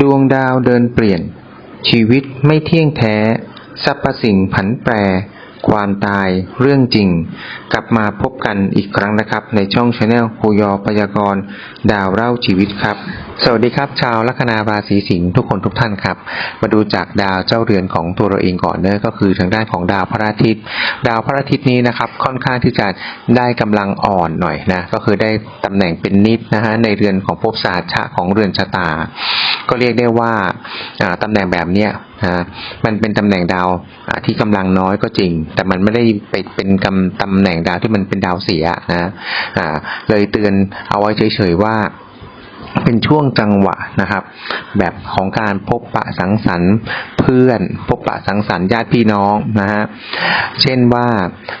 ดวงดาวเดินเปลี่ยน ชีวิตไม่เที่ยงแท้สรรพสิ่งผันแปร ความตายเรื่องจริง กลับมาพบกันอีกครั้งนะครับ ในช่องชาแนลภูยอพยากรณ์ดาวเล่าชีวิตครับ สวัสดีครับ ชาวลัคนาราศีสิงห์ทุกคนทุกท่านครับ มาดูจากดาวเจ้าเรือนของตัวเราเองก่อนเนอะก็คือทางด้านของดาวพระอาทิตย์ ดาวพระอาทิตย์นี้นะครับ ค่อนข้างที่จะได้กำลังอ่อนหน่อยนะก็คือได้ตำแหน่งเป็นนิดนะฮะในเรือนของภพศาสตร์ชะของเรือนชะตา ก็เรียกได้ว่าอ่าตำแหน่งแบบเนี้ยนะมันเป็นตำแหน่งดาวที่กำลังน้อยก็จริง แต่มันไม่ได้ไปเป็นกำตำแหน่งดาวที่มันเป็นดาวเสียนะอ่าเลยเตือนเอาไว้เฉยๆว่า เป็นช่วงจังหวะนะครับ แบบของการพบปะสังสรรค์เพื่อน พบปะสังสรรค์ญาติพี่น้องนะฮะเช่นว่า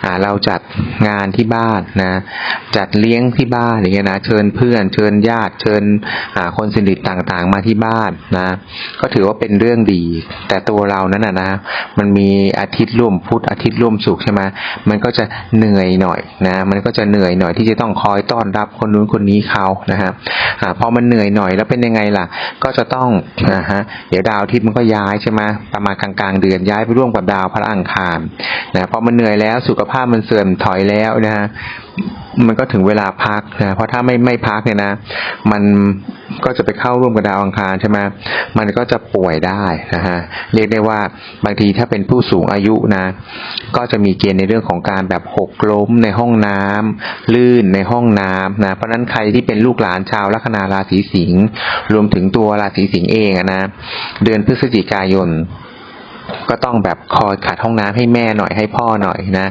อ่าเราจัดงานที่บ้านนะจัดเลี้ยงที่บ้านอย่างเงี้ยนะเชิญเพื่อน เชิญญาติ เชิญอ่าคนสนิทต่างๆ มาที่บ้านนะก็ถือว่าเป็นเรื่องดี แต่ตัวเรานั้นนะนะมันมีอาทิตย์ร่วมพุธอาทิตย์ร่วมศุกร์ใช่ไหมมันก็จะเหนื่อยหน่อยนะมันก็จะเหนื่อยหน่อยที่จะต้องคอยต้อนรับคนนู้นคนนี้เขานะฮะอ่าพอมันันเหนื่อยหน่อยแล้วเป็นยังไงล่ะ ก็จะต้องนะฮะเดี๋ยวดาวอาทิตย์มันก็ย้ายใช่ไหมประมาณกลางๆเดือนย้ายไปร่วมกับดาวพระอังคารนะพอมันเหนื่อยแล้วสุขภาพมันเสื่อมถอยแล้วนะฮะมันก็ถึงเวลาพักนะ เพราะถ้าไม่ไม่พักเนี่ยนะ มันก็จะไปเข้าร่วมกับดาวอังคารใช่ไหมมันก็จะป่วยได้นะฮะ เรียกได้ว่าบางทีถ้าเป็นผู้สูงอายุนะ ก็จะมีเกณฑ์ในเรื่องของการแบบหกล้มในห้องน้ำลื่นในห้องน้ำนะ เพราะฉะนั้นใครที่เป็นลูกหลานชาวลัคนาราศีสิงห์ รวมถึงตัวราศีสิงห์เองนะ เดือนพฤศจิกายน ก็ต้องแบบคอยขัดห้องน้ำให้แม่หน่อยให้พ่อหน่อยนะ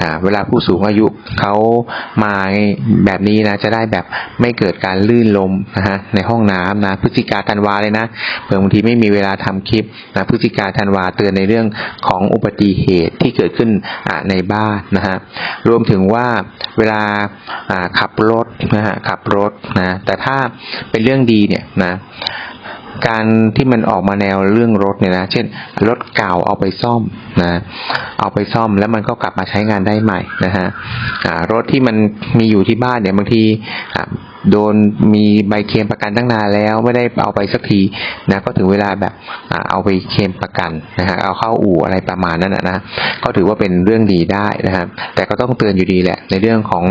อ่าเวลาผู้สูงอายุเขามาแบบนี้นะ จะได้แบบไม่เกิดการลื่นลมนะฮะในห้องน้ำนะพฤศจิกาธันวาเลยนะเผื่อบางทีไม่มีเวลาทำคลิปนะพฤศจิกาธันวาเตือนในเรื่องของอุบัติเหตุที่เกิดขึ้นอ่าในบ้านนะฮะรวมถึงว่าเวลาอ่าขับรถนะฮะขับรถนะแต่ถ้าเป็นเรื่องดีเนี่ยนะ การที่มันออกมาแนวเรื่องรถเนี่ยนะ เช่น รถเก่าเอาไปซ่อมนะ เอาไปซ่อมแล้วมันก็กลับมาใช้งานได้ใหม่นะฮะรถที่มันมีอยู่ที่บ้านเนี่ยบางที โดนมีใบเคลมประกันตั้งนานแล้วไม่ได้เอาไปสักทีนะก็ถึงเวลาแบบเอาไปเคลมประกันนะฮะเอาเข้าอู่อะไรประมาณนั้นนะนะก็ถือว่าเป็นเรื่องดีได้นะครับแต่ก็ต้องเตือนอยู่ดีแหละในเรื่องของ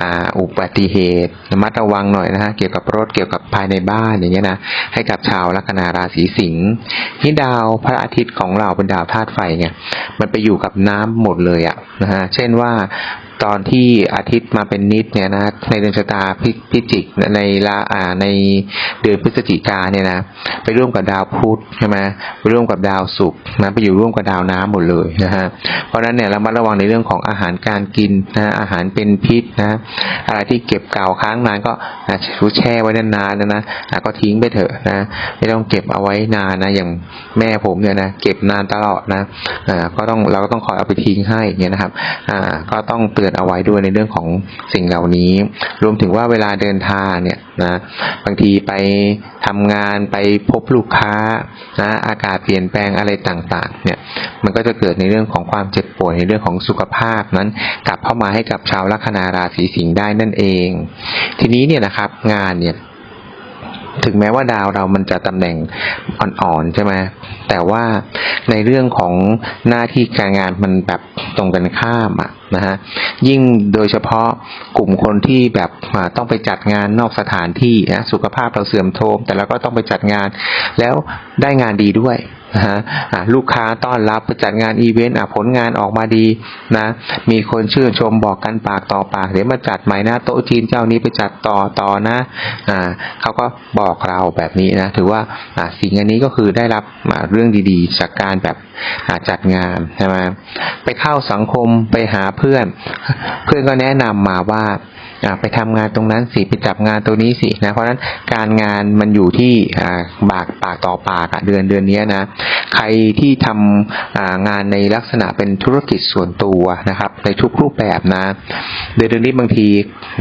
อ่าอุบัติเหตุระมัดระวังหน่อยนะฮะเกี่ยวกับรถเกี่ยวกับภายในบ้านอย่างเงี้ยนะให้กับชาวลัคนาราศีสิงห์ที่ดาวพระอาทิตย์ของเราเป็นดาวธาตุไฟเนี่ยมันไปอยู่กับน้ำหมดเลยอะนะฮะเช่นว่า ตอนที่อาทิตย์มาเป็นนิดเนี่ยนะในเดือนชะตาพิพิจิกในละอ่าในเดือนพฤศจิกาเนี่ยนะไปร่วมกับดาวพุธใช่ไหมไปร่วมกับดาวศุกร์นะไปอยู่ร่วมกับดาวน้ำหมดเลยนะฮะเพราะฉะนั้นเนี่ยเรามาระวังในเรื่องของอาหารการกินนะอาหารเป็นพิษนะอะไรที่เก็บเก่าค้างนานก็อะแช่ไว้นานๆนะนะอะก็ทิ้งไปเถอะนะไม่ต้องเก็บเอาไว้นานนะอย่างแม่ผมเนี่ยนะเก็บนานตลอดนะอ่าก็ต้องเราก็ต้องคอยเอาไปทิ้งให้เงี้ยนะครับอ่าก็ต้องเตือนเอาไว้ด้วยในเรื่องของสิ่งเหล่านี้ รวมถึงว่าเวลาเดินทางเนี่ยนะบางทีไปทำงานไปพบลูกค้านะอากาศเปลี่ยนแปลงอะไรต่างๆ เนี่ยมันก็จะเกิดในเรื่องของความเจ็บป่วยในเรื่องของสุขภาพนั้น กลับเข้ามาให้กับชาวลัคนาราศีสิงห์ได้นั่นเอง ทีนี้เนี่ยนะครับงานเนี่ย ถึงแม้ว่าดาวเรามันจะตำแหน่งอ่อนๆใช่ไหมแต่ว่าในเรื่องของหน้าที่การงานมันแบบตรงกันข้ามอะนะฮะยิ่งโดยเฉพาะกลุ่มคนที่แบบต้องไปจัดงานนอกสถานที่นะสุขภาพเราเสื่อมโทรมแต่เราก็ต้องไปจัดงาน แล้วได้งานดีด้วย นะฮะลูกค้าต้อนรับจัดงานอีเวนต์ผลงานออกมาดีนะมีคนชื่นชมบอกกันปากต่อปากเดี๋ยวมาจัดใหม่นะโต๊ะจีนเจ้านี้ไปจัดต่อต่อนะอ่าเขาก็บอกเราแบบนี้นะถือว่าอ่าสิ่งอันนี้ก็คือได้รับเรื่องดีๆ จากการแบบจัดงานใช่ไหมไปเข้าสังคมไปหาเพื่อน เพื่อนก็แนะนำมาว่า ไปทำงานตรงนั้นสิไปจับงานตัวนี้สินะเพราะฉะนั้นการงานมันอยู่ที่ปากปากต่อปากอะเดือนเดือนนี้นะใครที่ทำอ่างานในลักษณะเป็นธุรกิจส่วนตัวนะครับในทุกรูปแบบนะ เดือนเดือนนี้บางที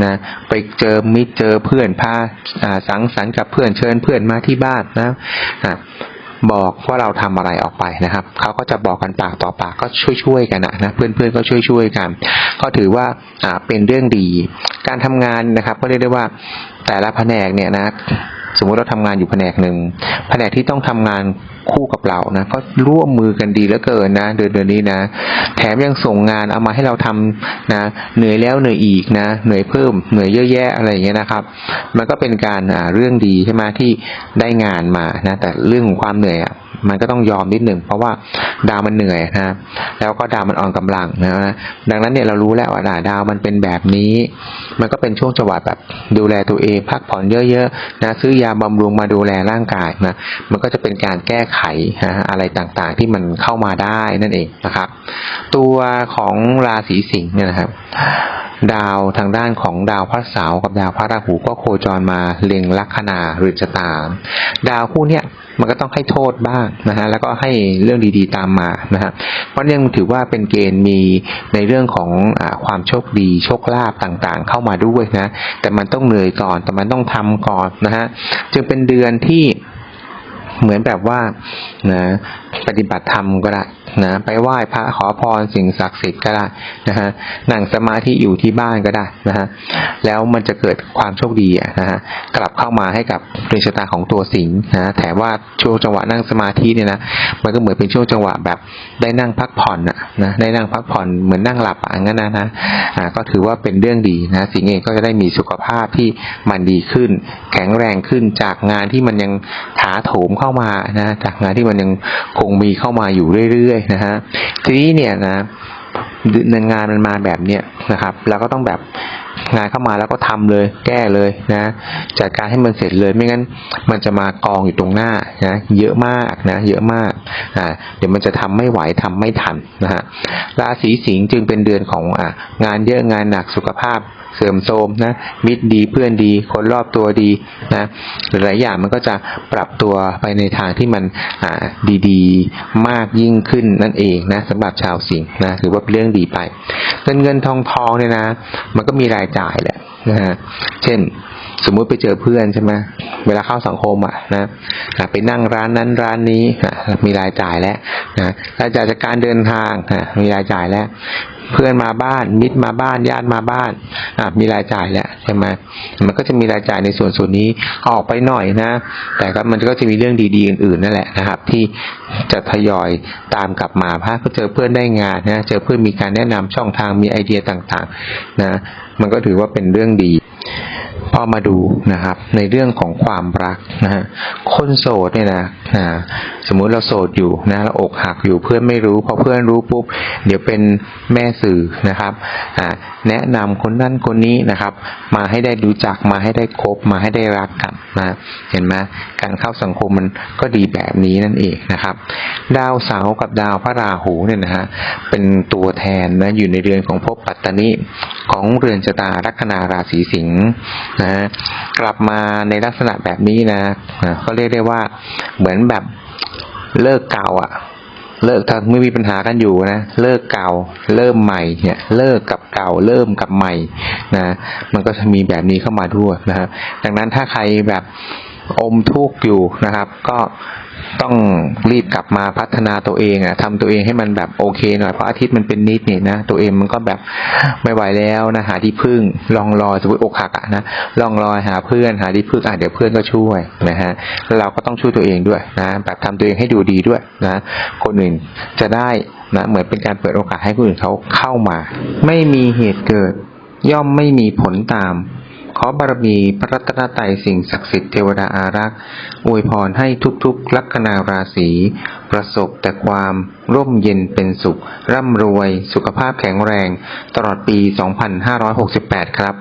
นะไปเจอมิตรเจอเพื่อนพาสังสรรค์กับเพื่อนเชิญเพื่อนมาที่บ้านนะ บอกว่าเราทำอะไรออกไปนะครับเขาก็จะบอกกันปากต่อปากก็ช่วยๆกันนะนะเพื่อนๆก็ช่วยๆกัน ก็ถือว่าอ่าเป็นเรื่องดี การทำงานนะครับ ก็เรียกได้ว่าแต่ละแผนกเนี่ยนะ สมมุติเราทำงานอยู่แผนกหนึ่งแผนกที่ต้องทำงานคู่กับเรานะก็ร่วมมือกันดีเหลือเกินนะเดือนเดือนนี้นะ แถมยังส่งงานเอามาให้เราทำนะเหนื่อยแล้วเหนื่อยอีกนะเหนื่อยเพิ่มเหนื่อยเยอะแยะอะไรอย่างเงี้ยนะครับ มันก็เป็นการอ่าเรื่องดีใช่ไหมที่ได้งานมานะแต่เรื่องของความเหนื่อยอะ มันก็ต้องยอมนิดหนึ่งเพราะว่าดาวมันเหนื่อยนะแล้วก็ดาวมันอ่อนกำลังนะดังนั้นเนี่ยเรารู้แล้วว่าดาวมันเป็นแบบนี้ มันก็เป็นช่วงจังหวะแบบดูแลตัวเองพักผ่อนเยอะๆนะซื้อยาบำรุงมาดูแลร่างกายนะมันก็จะเป็นการแก้ไขนะอะไรต่างๆที่มันเข้ามาได้นั่นเองนะครับ ตัวของราศีสิงห์เนี่ยนะครับ ดาวทางด้านของดาวพระเสาร์กับดาวพระราหูก็โคจรมาเล็งลัคนาหรือชะตา ดาวคู่เนี้ยมันก็ต้องให้โทษบ้างนะฮะแล้วก็ให้เรื่องดีๆตามมานะฮะเพราะยังถือว่าเป็นเกณฑ์มีในเรื่องของอความโชคดีโชคลาภต่างๆ เข้ามาด้วยนะ แต่มันต้องเหนื่อยก่อนแต่มันต้องทำก่อนนะฮะจึงเป็นเดือนที่เหมือนแบบว่านะปฏิบัติธรรมก็ได้ นะไปไหว้พระขอพรสิ่งศักดิ์สิทธิ์ก็ได้นะฮะนั่งสมาธิอยู่ที่บ้านก็ได้นะฮะแล้วมันจะเกิดความโชคดีนะฮะกลับเข้ามาให้กับเรือนชะตาของตัวสิงห์นะแถมว่าช่วงจังหวะนั่งสมาธิเนี่ยนะมันก็เหมือนเป็นช่วงจังหวะแบบได้นั่งพักผ่อนอะนะได้นั่งพักผ่อนเหมือนนั่งหลับอะงั้นนะนะอ่าก็ถือว่าเป็นเรื่องดีนะสิงห์เองก็จะได้มีสุขภาพที่มันดีขึ้น แข็งแรงขึ้นจากงานที่มันยังถาโถมเข้ามานะจากงานที่มันยังคงมีเข้ามาอยู่เรื่อยนะฮะทีนี้เนี่ยนะงานมันมาแบบเนี้ย นะครับเราก็ต้องแบบงานเข้ามาแล้วก็ทำเลย แก้เลยนะจัดการให้มันเสร็จเลยไม่งั้น มันจะมากองอยู่ตรงหน้านะเยอะมากนะเยอะมากอ่าเดี๋ยวมันจะทำไม่ไหวทำไม่ทันนะฮะราศีสิงห์จึงเป็นเดือนของอ่างานเยอะงานหนักสุขภาพเสื่อมโทรมนะมิตรดีเพื่อนดี คนรอบตัวดีนะหลายอย่างมันก็จะปรับตัวไปในทางที่มันอ่าดีๆ มากยิ่งขึ้นนั่นเองนะสำหรับชาวสิงห์นะถือว่าเป็นเรื่องดีไป เงินเงินทองทองเนี่ยนะ มันก็มีรายจ่ายแหละนะฮะเช่น สมมุติไปเจอเพื่อนใช่ไหมเวลาเข้าสังคมอะนะอะไปนั่งร้านนั้นร้านนี้นะมีรายจ่ายแล้วนะรายจ่ายจากการเดินทางนะมีรายจ่ายแล้ว เพื่อนมาบ้าน มิตรมาบ้านญาติมาบ้านอะมีรายจ่ายแล้วใช่ไหมมันก็จะมีรายจ่ายในส่วนส่วนนี้ออกไปหน่อยนะ แต่ก็มันก็จะมีเรื่องดีๆอื่นๆนั่นแหละนะครับ ที่จะทยอยตามกลับมาพก็เจอเพื่อนได้งานนะเจอเพื่อนมีการแนะนำช่องทางมีไอเดียต่างๆ นะ มันก็ถือว่าเป็นเรื่องดี พอมาดูนะครับ ในเรื่องของความรักนะฮะคนโสดเนี่ยนะอ่าสมมุติเราโสดอยู่นะเราอกหักอยู่เพื่อนไม่รู้พอเพื่อนรู้ปุ๊บเดี๋ยวเป็นแม่สื่อนะครับอ่าแนะนำคนนั้นคนนี้นะครับ มาให้ได้รู้จักมาให้ได้คบมาให้ได้รักกันนะเห็นไหมการเข้าสังคมมันก็ดีแบบนี้นั่นเองนะครับ ดาวเสาร์กับดาวพระราหูเนี่ยนะฮะเป็นตัวแทนนะอยู่ในเรือนของภพปัตตานิของเรือนชะตาลัคนาราศีสิงห์นะฮะกลับมาในลักษณะแบบนี้นะนะก็เรียกได้ว่าเหมือนแบบเลิกเก่าอะเลิกถ้าไม่มีปัญหากันอยู่นะเลิกเก่าเริ่มใหม่เนี่ยเลิกกับเก่าเริ่มกับใหม่นะมันก็จะมีแบบนี้เข้ามาด้วยนะฮะดังนั้นถ้าใครแบบอมทุกข์อยู่นะครับ ก็ ต้องรีบกลับมาพัฒนาตัวเองอะทำตัวเองให้มันแบบโอเคหน่อยเพราะอาทิตย์มันเป็นนิดนี่นะตัวเองมันก็แบบไม่ไหวแล้วนะหาที่พึ่งลองรอสมมติอกหักอะนะลองรอหาเพื่อนหาที่พึ่งอะเดี๋ยวเพื่อนก็ช่วยนะฮะเราก็ต้องช่วยตัวเองด้วยนะแบบทำตัวเองให้ดูดีด้วยนะคนอื่นจะได้นะเหมือนเป็นการเปิดโอกาสให้คนอื่นเขาเข้ามา ไม่มีเหตุเกิด ย่อมไม่มีผลตาม ขอบารมีพระรัตนตรัยสิ่งศักดิ์สิทธิ์เทวดาอารักษ์อวยพรให้ทุกๆ ลัคนาราศีประสบแต่ความร่มเย็นเป็นสุข ร่ำรวย สุขภาพแข็งแรง ตลอดปี 2568 ครับ